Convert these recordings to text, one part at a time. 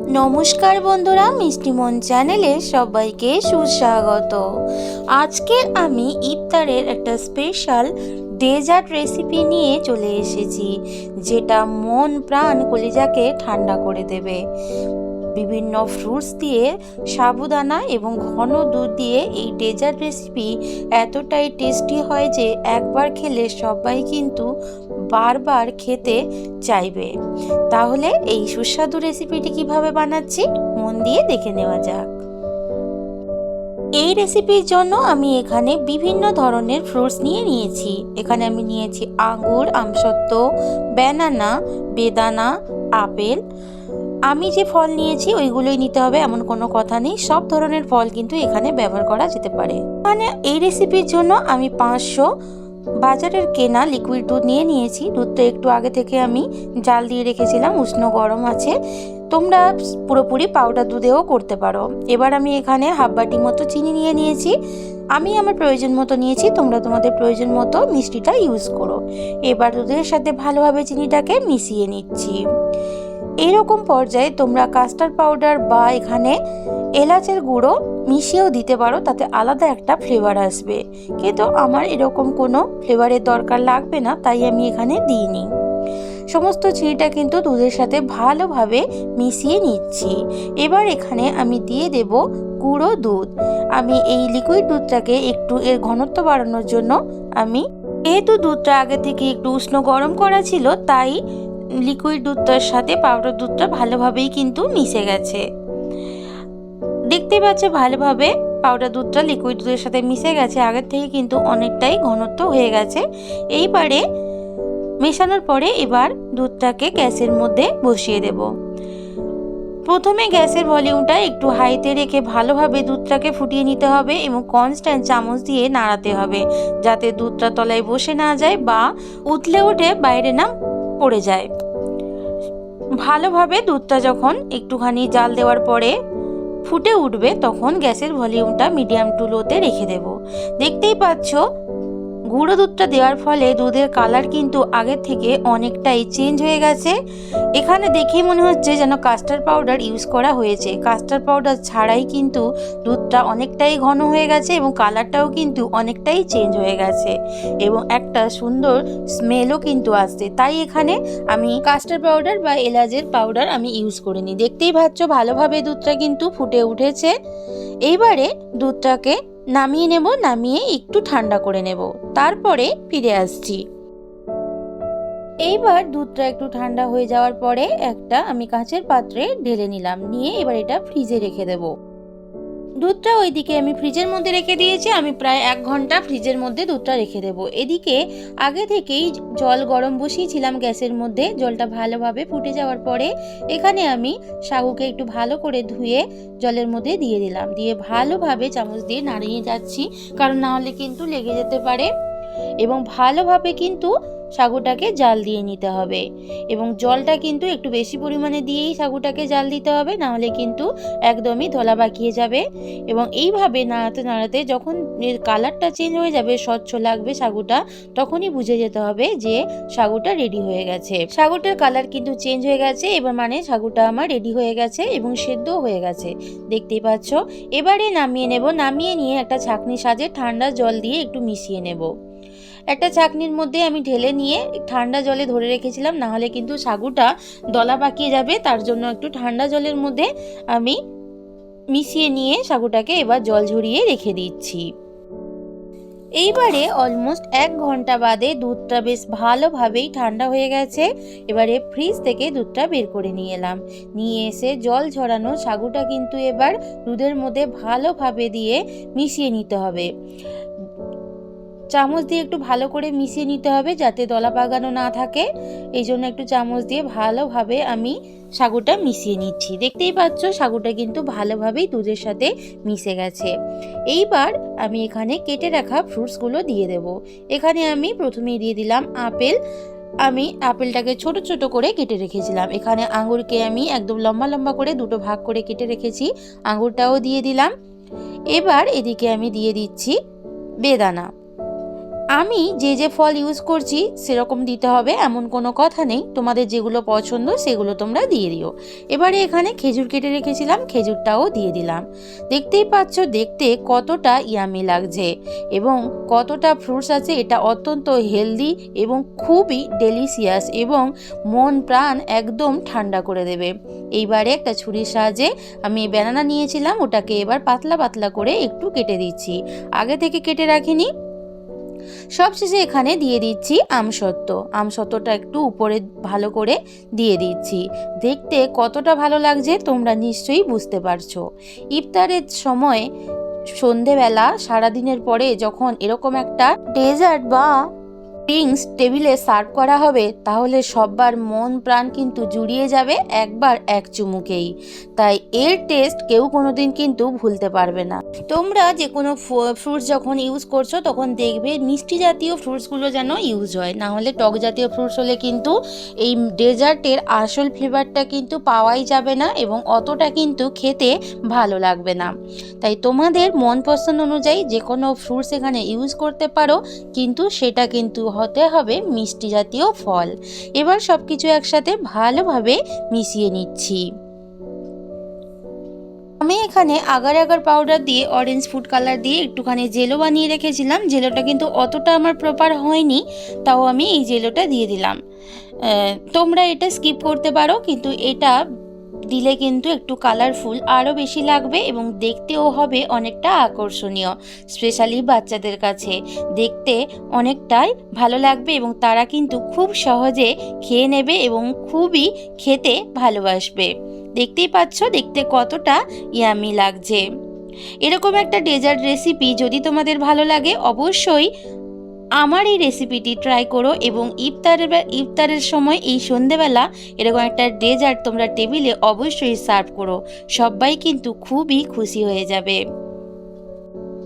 নমস্কার বন্ধুরা মিষ্টিমন চ্যানেলে সবাইকে সুস্বাগত। আজকের আমি ইফতারের একটা স্পেশাল ডেজার্ট রেসিপি নিয়ে চলে এসেছি, যেটা মন প্রাণ কলিজাকে ঠান্ডা করে দেবে। বিভিন্ন ফ্রুটস দিয়ে সাবুদানা এবং ঘন দুধ দিয়ে এই ডেজার্ট রেসিপি এতটাই টেস্টি হয় যে একবার খেলে সবাই কিন্তু বারবার খেতে চাইবে। তাহলে এই সুস্বাদু রেসিপিটি কীভাবে বানাচ্ছি? মন দিয়ে দেখে নেওয়া যাক। এই রেসিপির জন্য আমি এখানে বিভিন্ন ধরনের ফ্রুটস নিয়ে নিয়েছি। এখানে আমি নিয়েছি আঙুর আমসত্ত্ব ব্যানানা বেদানা, আপেল আমি যে ফল নিয়েছি, ওইগুলোই নিতে হবে, এমন কোনো কথা নেই। সব ধরনের ফল কিন্তু এখানে ব্যবহার করা যেতে পারে। মানে এই রেসিপির জন্য আমি পাঁচশো বাজারের কেনা লিকুইড দুধ নিয়ে নিয়েছি। দুধটা একটু আগে থেকে আমি জাল দিয়ে রেখেছিলাম, উষ্ণ গরম আছে। তোমরা পুরোপুরি পাউডার দুধেও করতে পারো। এবার আমি এখানে হাফ বাটি মতো চিনি নিয়ে নিয়েছি। আমি আমার প্রয়োজন মতো নিয়েছি, তোমরা তোমাদের প্রয়োজন মতো মিষ্টিটা ইউজ করো। এবার দুধের সাথে ভালোভাবে চিনিটাকে মিশিয়ে নিচ্ছি। এইরকম পর্যায়ে তোমরা কাস্টার্ড পাউডার বা এখানে এলাচের গুঁড়ো মিশিয়েও দিতে পারো, তাতে আলাদা একটা ফ্লেভার আসবে। কিন্তু আমার এরকম কোনো ফ্লেভারের দরকার লাগবে না, তাই আমি এখানে দিইনি। সমস্ত চিনিটা কিন্তু দুধের সাথে ভালোভাবে মিশিয়ে নিচ্ছি। এবার এখানে আমি দিয়ে দেব গুঁড়ো দুধ। আমি এই লিকুইড দুধটাকে একটু এর ঘনত্ব বাড়ানোর জন্য আমি, যেহেতু দুধটা আগে থেকে একটু উষ্ণ গরম করা ছিল, তাই লিকুইড দুধটার সাথে পাউডার দুধটা ভালোভাবেই কিন্তু মিশে গেছে। দেখতে পাচ্ছ ভালোভাবে পাউডার দুধটা লিকুইড দুধের সাথে মিশে গেছে, আগের থেকে কিন্তু অনেকটাই ঘনত্ব হয়ে গেছে। এইবারে মেশানোর পরে এবার দুধটাকে গ্যাসের মধ্যে বসিয়ে দেব। প্রথমে গ্যাসের ভলিউমটা একটু হাইতে রেখে ভালোভাবে দুধটাকে ফুটিয়ে নিতে হবে এবং কনস্ট্যান্ট চামচ দিয়ে নাড়াতে হবে, যাতে দুধটা তলায় বসে না যায় বা উতলে উঠে বাইরে না পড়ে যায়। ভালোভাবে দুধটা যখন একটুখানি জাল দেওয়ার পরে ফুটে উঠবে, তখন গ্যাসের ভলিউমটা মিডিয়াম টু লোতে রেখে দেব। দেখতেই পাচ্ছ গুঁড়ো দুধটা দেওয়ার ফলে দুধের কালার কিন্তু আগের থেকে অনেকটাই চেঞ্জ হয়ে গেছে। এখানে দেখেই মনে হচ্ছে যেন কাস্টার্ড পাউডার ইউজ করা হয়েছে। কাস্টার্ড পাউডার ছাড়াই কিন্তু দুধটা অনেকটাই ঘন হয়ে গেছে এবং কালারটাও কিন্তু অনেকটাই চেঞ্জ হয়ে গেছে এবং একটা সুন্দর স্মেলও কিন্তু আসছে। তাই এখানে আমি কাস্টার্ড পাউডার বা এলাচের পাউডার আমি ইউজ করিনি। দেখতেই পাচ্ছ ভালোভাবে দুধটা কিন্তু ফুটে উঠেছে। এইবারে দুধটাকে নামিয়ে নেব, নামিয়ে একটু ঠান্ডা করে নেব। তারপরে ফিরে আসছি। এইবার দুধটা একটু ঠান্ডা হয়ে যাওয়ার পরে একটা আমি কাঁচের পাত্রে ঢেলে নিলাম। নিয়ে এবার এটা ফ্রিজে রেখে দেব। দুধটা ওইদিকে আমি ফ্রিজের মধ্যে রেখে দিয়েছি, আমি প্রায় এক ঘণ্টা ফ্রিজের মধ্যে দুধটা রেখে দেব। এদিকে আগে থেকেই জল গরম বসিয়েছিলাম গ্যাসের মধ্যে, জলটা ভালোভাবে ফুটে যাওয়ার পরে এখানে আমি সাগুকে একটু ভালো করে ধুয়ে জলের মধ্যে দিয়ে দিলাম। দিয়ে ভালোভাবে চামচ দিয়ে নাড়িয়ে যাচ্ছি, কারণ না হলে কিন্তু লেগে যেতে পারে। এবং ভালোভাবে কিন্তু সাগুটাকে জাল দিয়ে নিতে হবে। এবং জলটা কিন্তু একটু বেশি পরিমাণে দিয়েই সাগুটাকে জাল দিতে হবে না হলে কিন্তু একদমই ধলা বাকিয়ে যাবে। এবং এইভাবে নাড়াতে নাড়াতে যখন এর কালারটা চেঞ্জ হয়ে যাবে, স্বচ্ছ লাগবে সাগুটা, তখনই বুঝে যেতে হবে যে সাগুটা রেডি হয়ে গেছে। সাগুটার কালার কিন্তু চেঞ্জ হয়ে গেছে, এবার মানে সাগুটা আমার রেডি হয়ে গেছে এবং সেদ্ধ হয়ে গেছে। দেখতেই পাচ্ছ? এবারে নামিয়ে নেব, নামিয়ে নিয়ে একটা ছাকনি সাজে ঠান্ডা জল দিয়ে একটু মিশিয়ে নেব। একটা চাকনির মধ্যে আমি ঢেলে নিয়ে ঠান্ডা জলে ধরে রেখেছিলাম না হলে কিন্তু সাগুটা দলা পাকিয়ে যাবে। তার জন্য একটু ঠান্ডা জলের মধ্যে আমি মিশিয়ে নিয়ে সাগুটাকে এবার জল ঝরিয়ে রেখে দিচ্ছি। এইবারে অলমোস্ট এক ঘণ্টা বাদে দুধটা বেশ ভালোভাবেই ঠান্ডা হয়ে গেছে। এবারে ফ্রিজ থেকে দুধটা বের করে নিয়ে এলাম। নিয়ে এসে জল ঝরানো সাগুটা কিন্তু এবার দুধের মধ্যে ভালোভাবে দিয়ে মিশিয়ে নিতে হবে। চামচ দিয়ে একটু ভালো করে মিশিয়ে নিতে হবে যাতে দলা পাকানো না থাকে। এই জন্য একটু চামচ দিয়ে ভালোভাবে আমি সাগুটা মিশিয়ে নিচ্ছি। দেখতেই পাচ্ছ সাগুটা কিন্তু ভালোভাবেই দুধের সাথে মিশে গেছে। এইবার আমি এখানে কেটে রাখা ফ্রুটসগুলো দিয়ে দেব। এখানে আমি প্রথমেই দিয়ে দিলাম আপেল। আমি আপেলটাকে ছোট ছোট করে কেটে রেখেছিলাম। এখানে আঙুরকে আমি একদম লম্বা লম্বা করে দুটো ভাগ করে কেটে রেখেছি। আঙুরটাও দিয়ে দিলাম। এবার এদিকে আমি দিয়ে দিচ্ছি বেদানা। আমি যে যে ফল ইউজ করছি, সেরকম দিতে হবে, এমন কোনো কথা নেই। তোমাদের যেগুলো পছন্দ, সেগুলো তোমরা দিয়ে দিও। এবারে এখানে খেজুর কেটে রেখেছিলাম, খেজুরটাও দিয়ে দিলাম। দেখতেই পাচ্ছ, দেখতে কতটা ইয়ামি লাগছে এবং কতটা ফ্রুটস আছে, এটা অত্যন্ত হেলদি এবং খুবই ডেলিশিয়াস এবং মন প্রাণ একদম ঠান্ডা করে দেবে। এইবারে একটা ছুরির সাহায্যে আমি ব্যানানা নিয়েছিলাম, ওটাকে এবার পাতলা পাতলা করে একটু কেটে দিচ্ছি। আগে থেকে কেটে রাখিনি সবশেষে এখানে দিয়ে দিচ্ছি আমসত্ত্ব। আমসত্ত্বটা একটু উপরে ভালো করে দিয়ে দিচ্ছি। দেখতে কতটা ভালো লাগছে তোমরা নিশ্চয়ই বুঝতে পারছ। ইফতারের সময় সন্ধেবেলা সারাদিনের পরে যখন এরকম একটা ডেজার্ট বা ড্রিঙ্কস টেবিলে সার্ভ করা হবে, তাহলে সব্বার মন প্রাণ কিন্তু জুড়িয়ে যাবে একবার এক চুমুকেই। তাই এর টেস্ট কেউ কোনো দিন কিন্তু ভুলতে পারবে না। তোমরা যে কোনো ফ্রুটস যখন ইউজ করছ, তখন দেখবে মিষ্টি জাতীয় ফ্রুটসগুলো যেন ইউজ হয়। না হলে টক জাতীয় ফ্রুটস হলে কিন্তু এই ডেজার্টের আসল ফ্লেভারটা কিন্তু পাওয়াই যাবে না এবং অতটা কিন্তু খেতে ভালো লাগবে না। তাই তোমাদের মন পছন্দ অনুযায়ী যে কোনো ফ্রুটস এখানে ইউজ করতে পারো, কিন্তু সেটা কিন্তু হতে হবে মিষ্টি জাতীয় ফল। এবার সব কিছু একসাথে ভালোভাবে মিশিয়ে নিচ্ছি। আমি এখানে আগার আগার পাউডার দিয়ে অরেঞ্জ ফুড কালার দিয়ে একটুখানি জেলো বানিয়ে রেখেছিলাম। জেলোটা কিন্তু অতটা আমার প্রপার হয়নি, তাও আমি এই জেলোটা দিয়ে দিলাম। তোমরা এটা স্কিপ করতে পারো, কিন্তু এটা দিলে কিন্তু একটু কালারফুল আরও বেশি লাগবে এবং দেখতেও হবে অনেকটা আকর্ষণীয় স্পেশালি বাচ্চাদের কাছে। দেখতে অনেকটাই ভালো লাগবে এবং তারা কিন্তু খুব সহজে খেয়ে নেবে এবং খুবই খেতে ভালোবাসবে। দেখতেই পাচ্ছ, দেখতে কতটা ইয়ামি লাগছে। এরকম একটা ডেজার্ট রেসিপি যদি তোমাদের ভালো লাগে, অবশ্যই আমার এই রেসিপিটি ট্রাই করো এবং ইফতারের ইফতারের সময় এই সন্ধেবেলা এরকম একটা ডেজার্ট তোমরা টেবিলে অবশ্যই সার্ভ করো। সবাই কিন্তু খুবই খুশি হয়ে যাবে।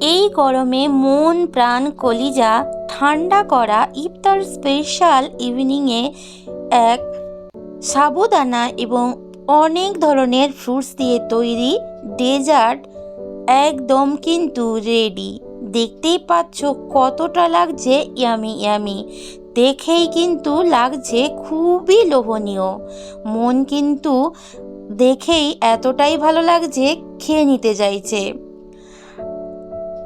এই গরমে মন, প্রাণ, কলিজা ঠান্ডা করা ইফতার স্পেশাল ইভিনিংয়ে এক সাবুদানা এবং অনেক ধরনের ফ্রুটস দিয়ে তৈরি ডেজার্ট একদম কিন্তু রেডি দেখতেই পাচ্ছ কতটা লাগছে ইয়ামি ইয়ামি। দেখেই কিন্তু লাগছে খুবই লোভনীয়। মন কিন্তু দেখেই এতটাই ভালো লাগছে খেয়ে নিতে চাইছে।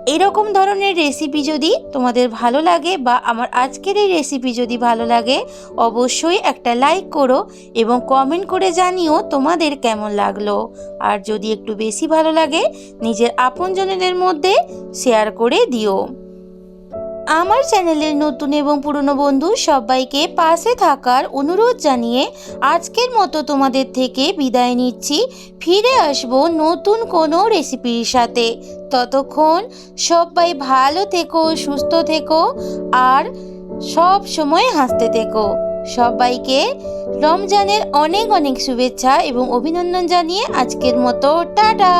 এরকম ধরনের রেসিপি যদি তোমাদের ভালো লাগে বা আমার আজকের এই রেসিপি যদি ভালো লাগে, অবশ্যই একটা লাইক করো এবং কমেন্ট করে জানিও তোমাদের কেমন লাগল। আর যদি একটু বেশি ভালো লাগে, নিজের আপনজনেদের মধ্যে শেয়ার করে দিও। আমার চ্যানেলের নতুন এবং পুরনো বন্ধু সবাইকে পাশে থাকার অনুরোধ জানিয়ে আজকের মতো তোমাদের থেকে বিদায় নিচ্ছি। ফিরে আসব নতুন কোনো রেসিপির সাথে। ততক্ষণ সবাই ভালো থেকো, সুস্থ থেকো আর সব সময় হাসতে থেকো। সবাইকে রমজানের অনেক অনেক শুভেচ্ছা এবং অভিনন্দন জানিয়ে আজকের মতো টাটা।